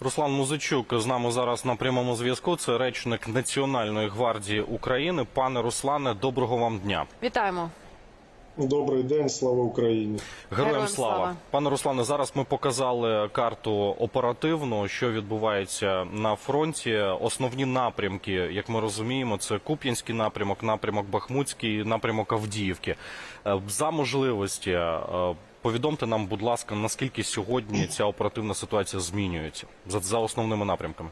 Руслан Музичук з нами зараз на прямому зв'язку. Це речник Національної гвардії України. Пане Руслане, доброго вам дня. Вітаємо. Добрий день, слава Україні. Героям Героям слава. слава. Пане Руслане, зараз ми показали карту оперативно, що відбувається на фронті. Основні напрямки, як ми розуміємо, це Куп'янський напрямок, напрямок Бахмутський, напрямок Авдіївки. Е, За можливості е, повідомте нам, будь ласка, наскільки сьогодні ця оперативна ситуація змінюється за, за основними напрямками.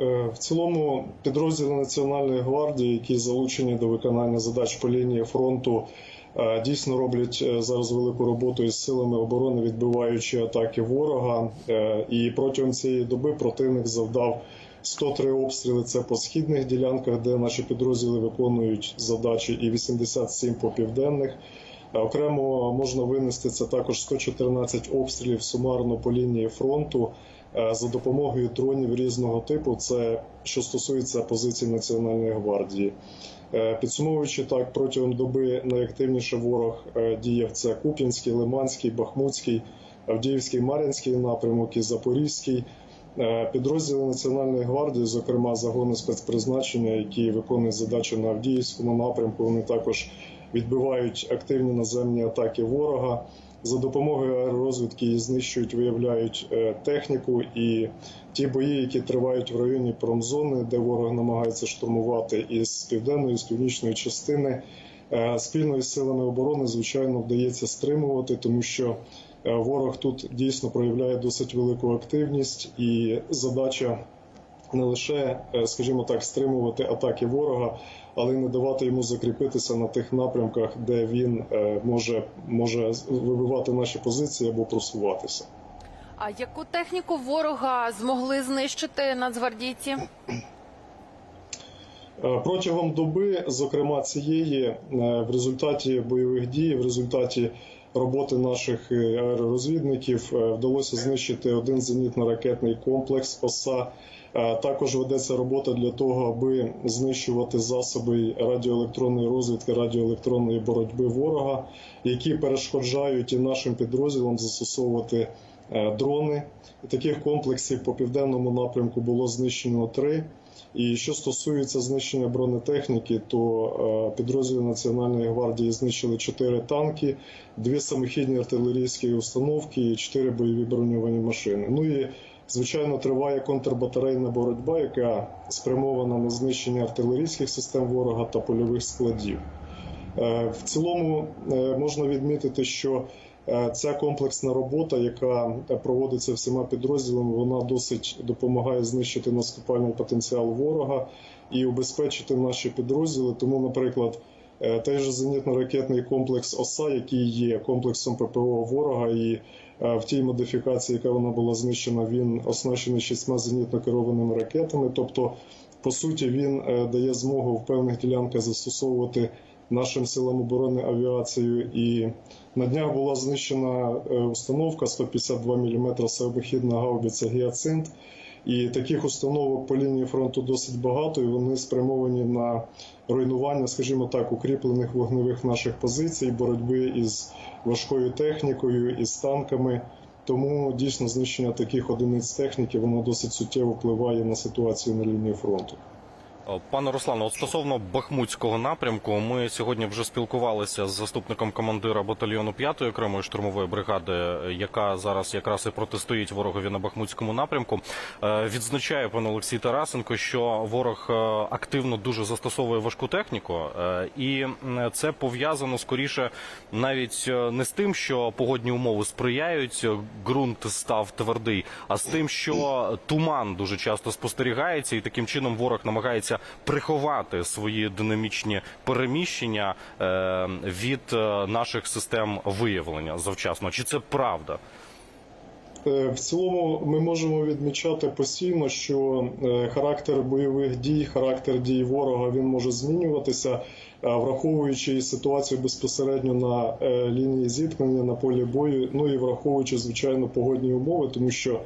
Е, В цілому підрозділи Національної гвардії, які залучені до виконання задач по лінії фронту, е, дійсно роблять е, зараз велику роботу із силами оборони, відбиваючи атаки ворога. І протягом цієї доби противник завдав 103 обстріли. Це по східних ділянках, де наші підрозділи виконують задачі, і 87 по південних. Окремо можна винести це також 114 обстрілів сумарно по лінії фронту е, за допомогою дронів різного типу. Це що стосується позицій Національної гвардії. Е, Підсумовуючи так, протягом доби найактивніше ворог е, діяв це Куп'янський, Лиманський, Бахмутський, Авдіївський, Мар'їнський напрямок і Запорізький. Підрозділи Національної гвардії, зокрема загони спецпризначення, які виконують задачі на Авдіївському напрямку, вони також відбивають активні наземні атаки ворога. За допомогою аеророзвідки її знищують, виявляють е, техніку і ті бої, які тривають в районі промзони, де ворог намагається штурмувати із південної, з північної частини. е, Спільно із силами оборони, звичайно, вдається стримувати, тому що е, ворог тут дійсно проявляє досить велику активність, і задача не лише, е, скажімо так, стримувати атаки ворога, але й не давати йому закріпитися на тих напрямках, де він е, може, може вибивати наші позиції або просуватися. А яку техніку ворога змогли знищити нацгвардійці? Е, Протягом доби, зокрема цієї, в результаті бойових дій, в результаті роботи наших аеророзвідників вдалося знищити один зенітно-ракетний комплекс ОСА. Е, Також ведеться робота для того, аби знищувати засоби радіоелектронної розвідки, радіоелектронної боротьби ворога, які перешкоджають і нашим підрозділам застосовувати е, дрони. Таких комплексів по південному напрямку було знищено три. І що стосується знищення бронетехніки, то е, підрозділи Національної гвардії знищили чотири танки, дві самохідні артилерійські установки і чотири бойові броньовані машини. Ну і звичайно триває контрбатарейна боротьба, яка спрямована на знищення артилерійських систем ворога та польових складів. Е, В цілому е, можна відмітити, що е, ця комплексна робота, яка проводиться всіма підрозділами, вона досить допомагає знищити наступальний потенціал ворога і убезпечити наші підрозділи. Тому, наприклад, той же зенітно-ракетний комплекс ОСА, який є комплексом ППО ворога, і е, в тій модифікації, яка вона була знищена, він оснащений шістьма зенітно керованими ракетами. Тобто, по суті, він е, дає змогу в певних ділянках застосовувати нашим силам оборони авіацію. І на днях була знищена е, установка 152 мм самохідна гаубиця Гіацинт. І таких установок по лінії фронту досить багато, і вони спрямовані на руйнування, скажімо так, укріплених вогневих наших позицій, боротьби із важкою технікою, із танками. Тому дійсно знищення таких одиниць техніки воно досить суттєво впливає на ситуацію на лінії фронту. Пане Руслане, от стосовно Бахмутського напрямку, ми сьогодні вже спілкувалися з заступником командира батальйону 5-ї окремої штурмової бригади, яка зараз якраз і протистоїть ворогові на Бахмутському напрямку. Е, Відзначає пан Олексій Тарасенко, що ворог е, активно дуже застосовує важку техніку, е, і це пов'язано скоріше навіть не з тим, що погодні умови сприяють, ґрунт став твердий, а з тим, що туман дуже часто спостерігається, і таким чином ворог намагається приховати свої динамічні переміщення е, від е, наших систем виявлення завчасно. Чи це правда? Е, В цілому ми можемо відмічати постійно, що характер бойових дій, характер дій ворога він може змінюватися, враховуючи ситуацію безпосередньо на лінії зіткнення на полі бою, ну і враховуючи звичайно погодні умови, тому що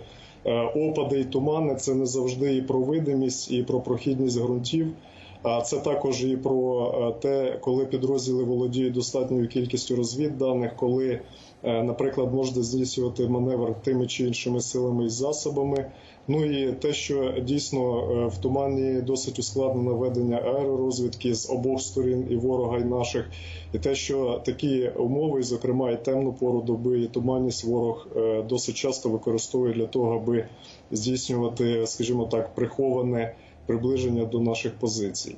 опади і тумани це не завжди і про видимість, і про прохідність ґрунтів. А це також і про е, те, коли підрозділи володіють достатньою кількістю розвідданих, коли е, наприклад, можна здійснювати маневр тими чи іншими силами і засобами. Ну і те, що дійсно е, в тумані досить ускладнено ведення аеророзвідки з обох сторін і ворога, і наших, і те, що такі умови, зокрема і темну пору доби, і туманність ворог досить часто використовує для того, аби здійснювати, скажімо так, приховане приближення до наших позицій.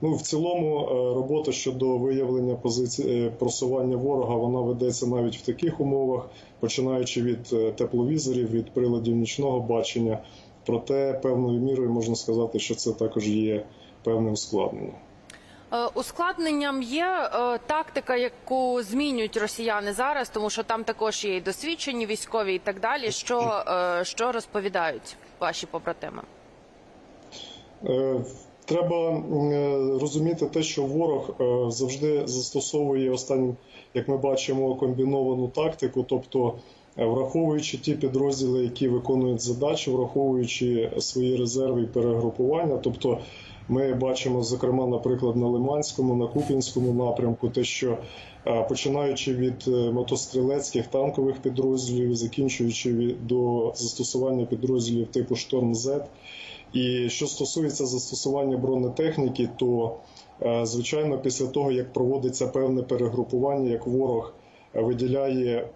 Ну, в цілому, е, робота щодо виявлення позиції е, просування ворога вона ведеться навіть в таких умовах, починаючи від е, тепловізорів, від приладів нічного бачення. Проте певною мірою можна сказати, що це також є певне ускладнення. Е, Ускладненням є тактика, яку змінюють росіяни зараз, тому що там також є і досвідчені військові, і так далі. Що, що розповідають ваші побратими? Е, Треба е, розуміти те, що ворог е, завжди застосовує останнім, як ми бачимо, комбіновану тактику, тобто враховуючи ті підрозділи, які виконують задачі, враховуючи свої резерви і перегрупування. Тобто, ми бачимо, зокрема, наприклад, на Лиманському, на Куп'янському напрямку, те, що починаючи від мотострілецьких танкових підрозділів, закінчуючи до застосування підрозділів типу Шторм З. І що стосується застосування бронетехніки, то е, звичайно, після того як проводиться певне перегрупування, як ворог е, виділяє,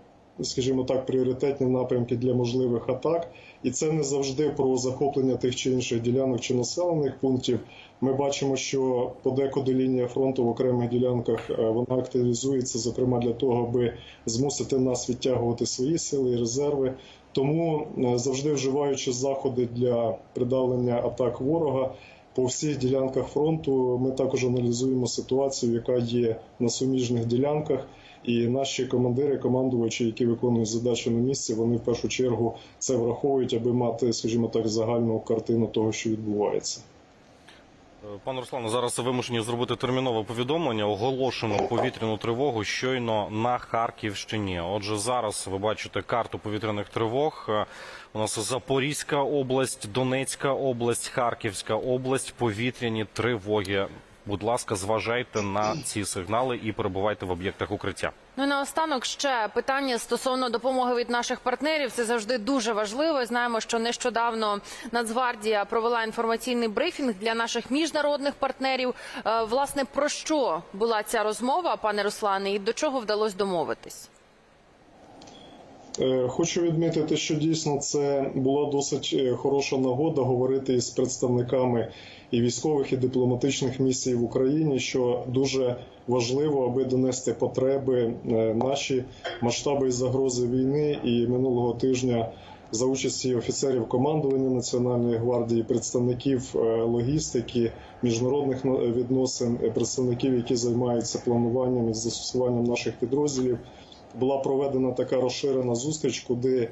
скажімо так, пріоритетні напрямки для можливих атак, і це не завжди про захоплення тих чи інших ділянок чи населених пунктів. Ми бачимо, що подекуди лінія фронту в окремих ділянках е, вона активізується, зокрема для того, аби змусити нас відтягувати свої сили і резерви. Тому е, завжди вживаючи заходи для придавлення атак ворога по всіх ділянках фронту, ми також аналізуємо ситуацію, яка є на суміжних ділянках. І наші командири, командувачі, які виконують задачі на місці, вони в першу чергу це враховують, аби мати, скажімо так, загальну картину того, що відбувається. Пане Руслане, зараз вимушені зробити термінове повідомлення. Оголошено повітряну тривогу щойно на Харківщині. Отже, зараз ви бачите карту повітряних тривог. У нас Запорізька область, Донецька область, Харківська область, повітряні тривоги. Будь ласка, зважайте на ці сигнали і перебувайте в об'єктах укриття. Ну і наостанок ще питання стосовно допомоги від наших партнерів. Це завжди дуже важливо. Знаємо, що нещодавно Нацгвардія провела інформаційний брифінг для наших міжнародних партнерів. Е, Власне, про що була ця розмова, пане Руслане, і до чого вдалося домовитись? Е, Хочу відмітити, що дійсно це була досить е, хороша нагода говорити із представниками і військових, і дипломатичних місій в Україні, що дуже важливо, аби донести потреби е, наші масштаби і загрози війни. І минулого тижня за участі офіцерів командування Національної гвардії, представників логістики, міжнародних відносин, представників, які займаються плануванням і застосуванням наших підрозділів була проведена така розширена зустріч, куди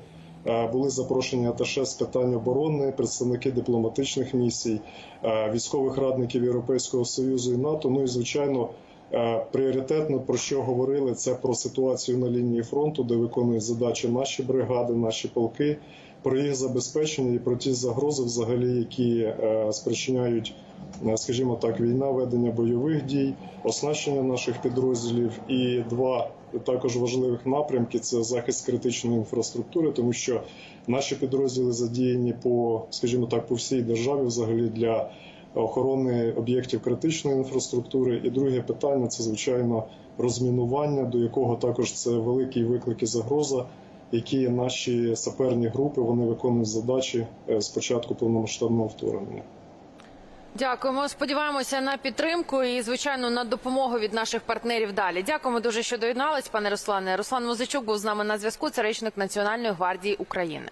е, були запрошені аташе з питань оборони, представники дипломатичних місій, е, військових радників Європейського союзу і НАТО. Ну і звичайно, е, пріоритетно про що говорили це про ситуацію на лінії фронту, де виконують задачі наші бригади, наші полки, про їх забезпечення і про ті загрози, взагалі, які спричиняють. Скажімо так, війна, ведення бойових дій, оснащення наших підрозділів і два також важливих напрямки це захист критичної інфраструктури, тому що наші підрозділи задіяні по, скажімо так, по всій державі, взагалі для охорони об'єктів критичної інфраструктури. І друге питання це звичайно розмінування, до якого також це великий виклик і загроза. Які наші саперні групи вони виконують задачі е, з початку повномасштабного вторгнення. Дякуємо. Сподіваємося на підтримку і, звичайно, на допомогу від наших партнерів далі. Дякуємо дуже, що доєднались, пане Руслане. Руслан Музичук був з нами на зв'язку. Це речник Національної гвардії України.